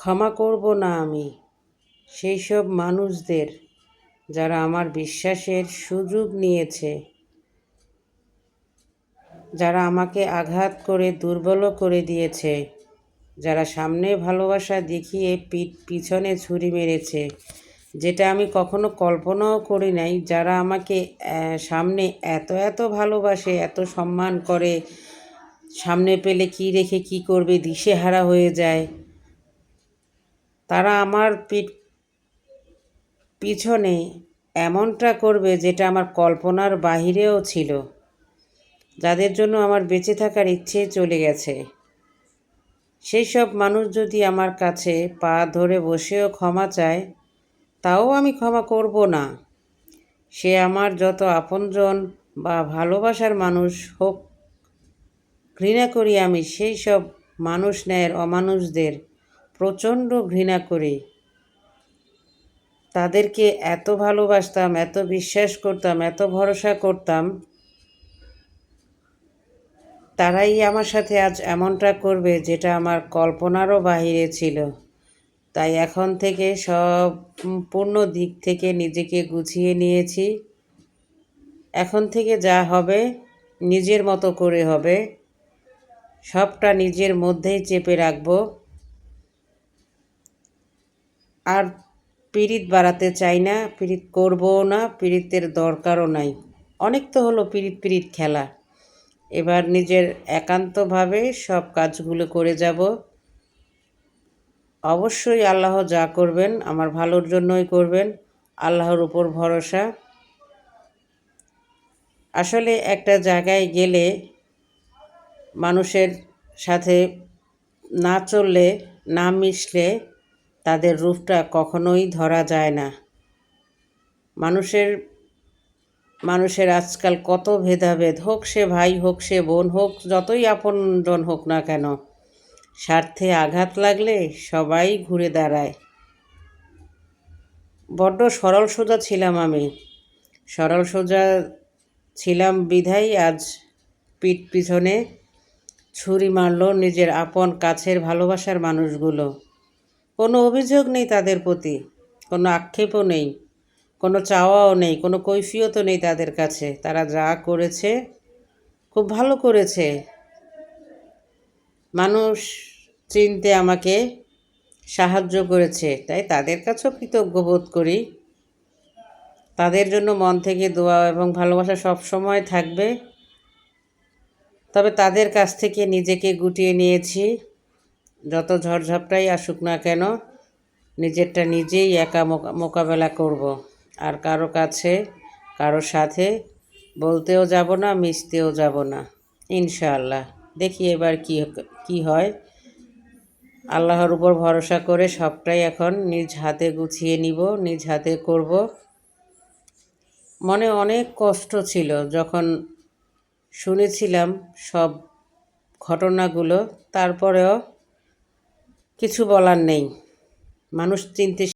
ক্ষমা করব না আমি। সেই সব মানুষদের যারা আমার বিশ্বাসের সুযোগ নিয়েছে, যারা আমাকে আঘাত করে, দুর্বল করে দিয়েছে, যারা সামনে ভালোবাসা দেখিয়ে পিঠ পিছনে ছুরি মেরেছে, যেটা আমি কখনো কল্পনাও করি নাই, যারা আমাকে সামনে এত এত ভালোবাসে, এত সম্মান করে, সামনে পেলে কি রেখে কি করবে, দিশেহারা হয়ে যায়। তারা আমার পিঠ পিছনে এমনটা করবে যেটা আমার কল্পনার বাহিরেও ছিল, যাদের জন্য আমার বেঁচে থাকার ইচ্ছে চলে গেছে। সেই সব মানুষ যদি আমার কাছে পা ধরে বসেও ক্ষমা চায়, তাও আমি ক্ষমা করব না। সে আমার যত আপনজন বা ভালোবাসার মানুষ হোক, ঘৃণা করি আমি সেই সব মানুষ ন্যায়ের অমানুষদের প্রচণ্ড ঘৃণা করি। তাদেরকে এত ভালোবাসতাম, এত বিশ্বাস করতাম, এত ভরসা করতাম। তারাই আমার সাথে আজ এমনটা করবে যেটা আমার কল্পনারও বাহিরে ছিল। তাই এখন থেকে সম্পূর্ণ দিক থেকে নিজেকে গুছিয়ে নিয়েছি। এখন থেকে যা হবে নিজের মতো করে হবে। সবটা নিজের মধ্যেই চেপে রাখব। আর পীড়িত বাড়াতে চাই না, পীড়িত করবও না, পীড়িতের দরকারও নাই। অনেক তো হলো পীড়িত পীড়িত খেলা। এবার নিজের একান্তভাবে সব কাজগুলো করে যাব। অবশ্যই আল্লাহ যা করবেন, আমার ভালোর জন্যই করবেন, আল্লাহর উপর ভরসা। আসলে একটা জায়গায় গেলে মানুষের সাথে না চললে, না মিশলে তাদের রূপটা কখনোই ধরা যায় না। মানুষের মানুষের আজকাল কত ভেদাভেদ, হোক সে ভাই, হোক সে বোন, হোক যতই আপনজন হোক না কেন, স্বার্থে আঘাত লাগলে সবাই ঘুরে দাঁড়ায়। বড্ড সরল সোজা ছিলাম আমি। সরল সোজা ছিলাম বিধাই আজ পিঠ পিছনে ছুরি মারল নিজের আপন কাছের ভালোবাসার মানুষগুলো। কোনো অভিযোগ নেই তাদের প্রতি, কোনো আক্ষেপও নেই, কোনো চাওয়াও নেই, কোনো কৈফিয়তও নেই তাদের কাছে। তারা যা করেছে, খুব ভালো করেছে। মানুষ চিনতে আমাকে সাহায্য করেছে, তাই তাদের কাছেও কৃতজ্ঞ বোধ করি। তাদের জন্য মন থেকে দোয়া এবং ভালোবাসা সব সময় থাকবে। তবে তাদের কাছ থেকে নিজেকে গুটিয়ে নিয়েছি। যত ঝড়ঝাপটাই আসুক না কেন, নিজেরটা নিজেই একা মোকা- মোকাবেলা করব। আর কারও কাছে, কারও সাথে বলতেও যাব না, মিশতেও যাব না। ইনশাআল্লাহ। দেখি এবার কি কি হয়। আল্লাহর উপর ভরসা করে সবটাই এখন নিজ হাতে গুছিয়ে নিব, নিজ হাতে করব। মনে অনেক কষ্ট ছিল যখন শুনেছিলাম সব ঘটনাগুলো। তারপরেও কিছু বলার নেই। মানুষ চিনতে